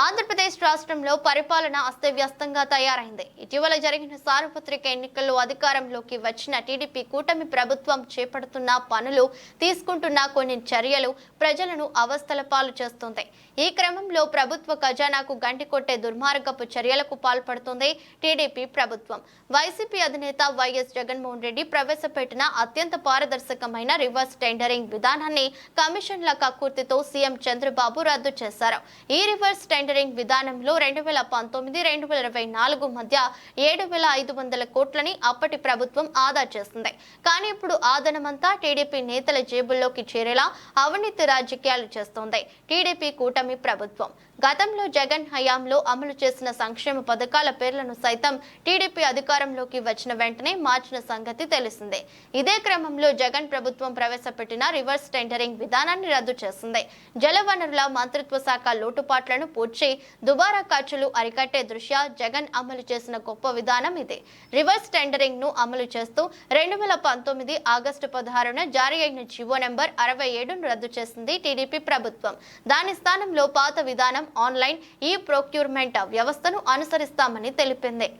ఆంధ్రప్రదేశ్ రాష్ట్రంలో పరిపాలన అస్తవ్యస్తంగా తయారైంది. ఇటీవల జరిగిన సార్వత్రిక ఎన్నికల్లో అధికారంలోకి వచ్చిన టీడీపీ కూటమి ప్రభుత్వం చేపడుతున్న పనులు తీసుకుంటున్న కొన్ని చర్యలు ప్రజలను అవస్థల పాలు చేస్తుంది. ఈ క్రమంలో ప్రభుత్వ ఖజానాకు గంటి కొట్టే దుర్మార్గపు చర్యలకు పాల్పడుతుంది టీడీపీ ప్రభుత్వం. వైసీపీ అధినేత వైఎస్ జగన్మోహన్ రెడ్డి ప్రవేశపెట్టిన అత్యంత పారదర్శకమైన రివర్స్ టెండరింగ్ విధానాన్ని కమిషన్ల కక్కుర్తితో సీఎం చంద్రబాబు రద్దు చేశారు. ఈ రివర్స్ టెండరింగ్ విధానంలో రెండు వేల పంతొమ్మిది రెండు వేల ఇరవై నాలుగు మధ్య ఏడు వేల ఐదు వందల కోట్లని అప్పటి ప్రభుత్వం ఆదా చేస్తుంది కానీ ఇప్పుడు ఆదనమంతా టీడీపీ నేతల జేబుల్లోకి చేరేలా అవినీతి రాజకీయాలు చేస్తోంది టీడీపీ కూటమి ప్రభుత్వం. గతంలో జగన్ హయాంలో అమలు చేసిన సంక్షేమ పథకాల పేర్లను సైతం టీడీపీ అధికారంలోకి వచ్చిన వెంటనే మార్చిన సంగతి తెలిసిందే. ఇదే క్రమంలో జగన్ ప్రభుత్వం ప్రవేశపెట్టిన రివర్స్ టెండరింగ్ విధానాన్ని రద్దు చేసింది. జలవనరుల మంత్రిత్వ శాఖ లోటుపాట్లను పూడ్చి దుబారా ఖర్చులు అరికట్టే దృష్ట్యా జగన్ అమలు చేసిన గొప్ప విధానం ఇది. రివర్స్ టెండరింగ్ను అమలు చేస్తూ రెండు వేల పంతొమ్మిది ఆగస్టు పదహారున జారీ అయిన జీవో నెంబర్ అరవై ఏడును రద్దు చేసింది టీడీపీ ప్రభుత్వం. దాని స్థానంలో పాత విధానం ఆన్లైన్ ఈ ప్రొక్యూర్మెంట్ వ్యవస్థను అనుసరిస్తామని తెలిపింది.